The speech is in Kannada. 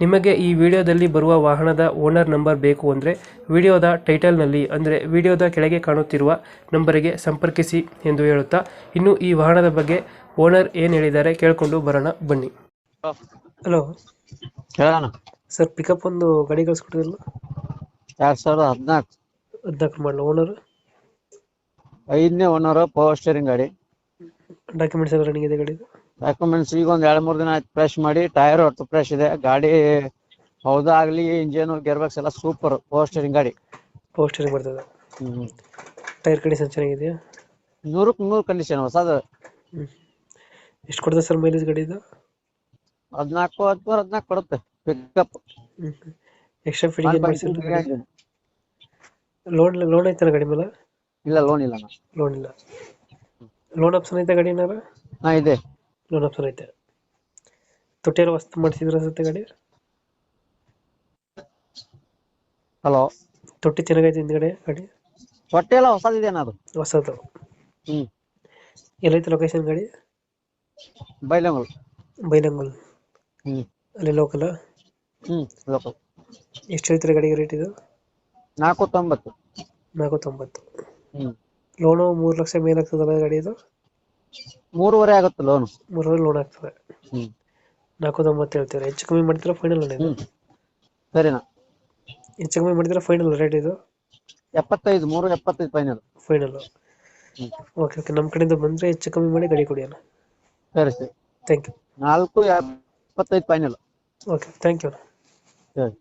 ನಿಮಗೆ ಈ ವಿಡಿಯೋದಲ್ಲಿ ಬರುವ ವಾಹನದ ಓನರ್ ನಂಬರ್ ಬೇಕು ಅಂದರೆ ವಿಡಿಯೋದ ಟೈಟಲ್ನಲ್ಲಿ ಅಂದರೆ ವಿಡಿಯೋದ ಕೆಳಗೆ ಕಾಣುತ್ತಿರುವ ನಂಬರಿಗೆ ಸಂಪರ್ಕಿಸಿ ಎಂದು ಹೇಳುತ್ತಾ ಇನ್ನು ಈ ವಾಹನದ ಬಗ್ಗೆ ಓನರ್ ಏನು ಹೇಳಿದ್ದಾರೆ ಕೇಳಿಕೊಂಡು ಬರೋಣ ಬನ್ನಿ. ಹಲೋ. ಹೇಳೋಣ ಸರ್ ಪಿಕಪ್ ಒಂದು ಗಾಡಿ ಕಳಿಸ್ಕೊಟ್ಟಿದ್ರಲ್ಲ? ಎರಡ್ ಸಾವಿರದ ಹದಿನಾಲ್ಕು. ಹದಿನಾಲ್ಕು ಮಾಡಲು ಓನರ್? ಐದನೇ ಓನರ್ ಪವರ್ ಸ್ಟೇರಿಂಗ್ ಗಾಡಿ. ಡಾಕ್ಯುಮೆಂಟ್ಸ್ ಎಲ್ಲ ರನ್ನಿಂಗ್ ಇದೆ ಗಾಡಿದು? ಡಾಕ್ಯುಮೆಂಟ್ಸ್ ಈಗ ಒಂದ್ ಎರಡ್ ಮೂರ್ ದಿನ ಆಯ್ತು ಫ್ರೆಶ್ ಮಾಡಿ ಟೈರ್ ಹೊರತು ಫ್ರೆಶ್ ಇದೆ. ಗಾಡಿ ಹೌದಾ ಆಗ್ಲಿ ಇಂಜಿನ್ ಗೇರ್ ಬಾಕ್ಸ್ ಎಲ್ಲ ಸೂಪರ್ ಪೋಸ್ಟರಿಂಗ್ ಗಾಡಿ. ಪೋಸ್ಟರಿಂಗ್ ಬರ್ತದೆ? ಟೈರ್ ಕಂಡೀಷನ್ ಚೆನ್ನಾಗಿದೆಯಾ? ನೂರಕ್ ನೂರು ಕಂಡೀಷನ್ ಹೊಸದು. ಎಷ್ಟು ಕೊಡ್ತದೆ ಸರ್ ಮೈಲೇಜ್ ಗಾಡಿದು? ಹದಿನಾಲ್ಕು ಹದಿಮೂರು ಹದಿನಾಲ್ಕು ಕೊಡುತ್ತೆ. ಪಿಕಪ್ ಎಕ್ಸ್ಟ್ರಾ ಫಿಟ್ಟಿಂಗ್ ಏನು ಮಾಡಿಸಿಲ್ಲ ಲೋನ್ ಲೋನ್ ಐತಲ್ಲ ಗಾಡಿ ಮೇಲೆ? ಇಲ್ಲ ಲೋನ್ ಇಲ್ಲ. ಲೋನ್ ಇಲ್ಲ. ಲೋನ್ ಆಪ್ಷನ್ ಐತೆ ಗಾಡಿ ಏನಾರ? ಹಾ ಇದೆ. ಲೋನ್ ಆಪ್ಷನ್ ಐತೆ. ತೊಟ್ಟಿ ವಸ್ತು ಮಾಡಿಸಿದ್ರ ಅನ್ಸುತ್ತೆ ಗಾಡಿ? ಹಲೋ. ತೊಟ್ಟಿ ಚೆನ್ನಾಗೈತೆ ಹಿಂದ್ಗಡೆ ಗಾಡಿ? ಹೊಟ್ಟೆ ಎಲ್ಲ ಹೊಸದಿದೆ ಅಣ್ಣ ಅದು. ಹೊಸದು. ಹ್ಮ್. ಎಲ್ಲೈತೆ ಲೊಕೇಶನ್ ಗಾಡಿ? ಬೈಲಂಗಲ್. ಬೈಲಂಗಲ್. ಹ್ಮ್. ಅಲ್ಲಿ ಲೋಕಲ್ ಹ್ಮ್ ಲೋಕಲ್ ಎಷ್ಟು ಹೇಳ್ತೀರಾ ಗಾಡಿಗೆ ರೇಟ್ ಇದು? ನಾಲ್ಕು ತೊಂಬತ್ತು ನಾಲ್ಕು ತೊಂಬತ್ತು ಹ್ಮ್. ಲೋನು ಮೂರು ಲಕ್ಷ ಮೇಲೆ ಆಗ್ತದಲ್ಲ ಗಾಡಿ ಇದು? ಮೂರುವರೆ ಆಗುತ್ತೆ ಲೋನ್ ಮೂರುವರೆ ಲೋನ್ ಆಗ್ತದೆ. ಹ್ಮ್. ನಾಲ್ಕು ತೊಂಬತ್ತು ಹೇಳ್ತೀರಾ? ಹೆಚ್ಚು ಕಮ್ಮಿ ಮಾಡ್ತೀರಾ ಫೈನಲ್ ಇದು? ಹ್ಮ್. ಸರಿನಾ? ಹೆಚ್ಚು ಕಮ್ಮಿ ಮಾಡಿದ್ರೆ ಫೈನಲ್ ರೇಟ್ ಇದು? ಎಪ್ಪತ್ತೈದು ಮೂರು ಎಪ್ಪತ್ತೈದು ಫೈನಲ್ ಫೈನಲ್ ಹ್ಮ್. ಓಕೆ ಓಕೆ ನಮ್ಮ ಕಡೆಯಿಂದ ಬಂದ್ರೆ ಹೆಚ್ಚು ಕಮ್ಮಿ ಮಾಡಿ ಗಡಿ ಕೊಡಿ ಅಣ್ಣ ಸರಿ ಸರಿ. ಥ್ಯಾಂಕ್ ಯು ನಾಲ್ಕು ಎಪ್ಪತ್ತೈದು ಫೈನಲ್ ಓಕೆ ಥ್ಯಾಂಕ್ ಯು ಸರಿ.